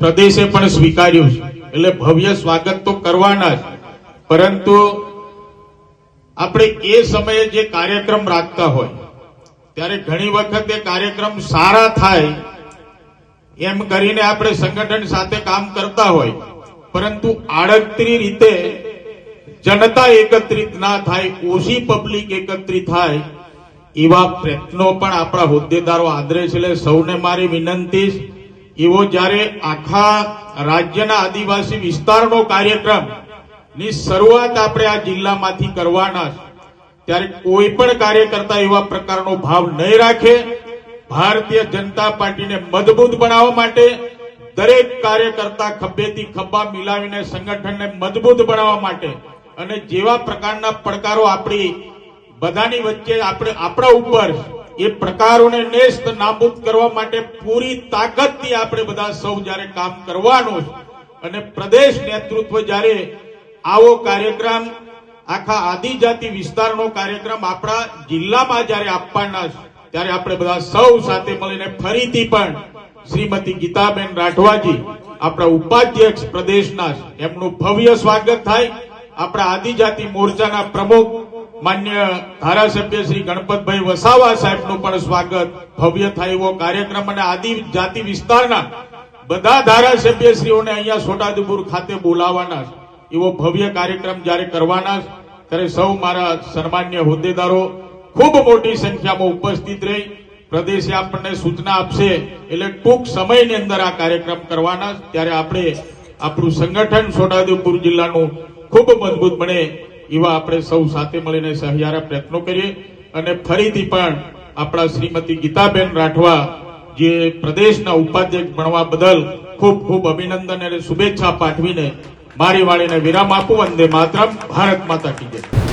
પ્રદેશે પણ સ્વીકાર્યું છે. એટલે ભવ્ય સ્વાગત તો કરવાના જ પરંતુ આપણે એ સમયે જે કાર્યક્રમ રાખતા હોય, ત્યારે ઘણી વખત એ કાર્યક્રમ સારા થાય, એમ કરીને આપણે સંગઠન સાથે કામ કરતા હોય, પરંતુ આડકતરી રીતે જનતા એકત્રિત ના થાય, ઓછી પબ્લિક એકત્રિત થાય, એવા પ્રયત્નો પણ આપણા હોદ્દેદારો આદરે છે. એટલે સૌને મારી વિનંતી એવો જ્યારે આખા રાજ્યના આદિવાસી વિસ્તારનો કાર્યક્રમની શરૂઆત આપણે આ જિલ્લામાંથી કરવાના ત્યારે કોઈ પણ કાર્યકર્તા એવા પ્રકારનો ભાવ નહીં રાખે. ભારતીય જનતા પાર્ટીને મજબૂત બનાવવા માટે દરેક કાર્યકર્તા ખભેથી ખભા મિલાવીને સંગઠનને મજબૂત બનાવવા માટે અને જેવા પ્રકારના પડકારો આપણી બધાની વચ્ચે આપણે આપણા ઉપર એ પ્રકારોને નેસ્ત નાબૂદ કરવા માટે પૂરી તાકાતથી આપણે બધા સૌ જ્યારે કામ કરવાનું છે અને પ્રદેશ નેતૃત્વ જ્યારે આવો કાર્યક્રમ, આખા આદિજાતિ વિસ્તારનો કાર્યક્રમ આપણા જિલ્લામાં જ્યારે આપવાના છે, ત્યારે આપણે બધા સૌ સાથે મળીને ફરીથી પણ શ્રીમતી ગીતાબેન રાઠવાજી, આપણા ઉપાધ્યક્ષ પ્રદેશના. એમનું ભવ્ય સ્વાગત થાય આપણા આદિજાતિ મોરચાના પ્રમુખ માન્ય ધારાસભ્ય શ્રી ગણપતભાઈ વસાવા સાહેબનું પણ સ્વાગત. ભવ્ય થાય એવો કાર્યક્રમ અને આદિજાતિ વિસ્તારના બધા ધારાસભ્ય શ્રીઓને અહીંયા છોટાઉદેપુર ખાતે બોલાવાના એવો ભવ્ય કાર્યક્રમ જ્યારે કરવાના ત્યારે સૌ મારા સન્માન્ય હોદ્દેદારો ખૂબ મોટી સંખ્યામાં ઉપસ્થિત રહી. પ્રદેશે આપણને સૂચના આપશે, એટલે ટૂંક સમયની અંદર આ કાર્યક્રમ કરવાના ત્યારે આપણે આપણું સંગઠન છોટાઉદેપુર જિલ્લાનું ખૂબ મજબૂત બને. એવા આપણે સૌ સાથે મળીને સહિયારા પ્રયત્નો કરીએ અને ફરીથી પણ આપણા શ્રીમતી ગીતાબેન રાઠવા જે પ્રદેશના ઉપાધ્યક્ષ બનવા બદલ ખૂબ ખૂબ અભિનંદન અને શુભેચ્છા પાઠવીને મારી વાળીને વિરામ આપું. વંદે માતરમ. ભારત માતા કી જય.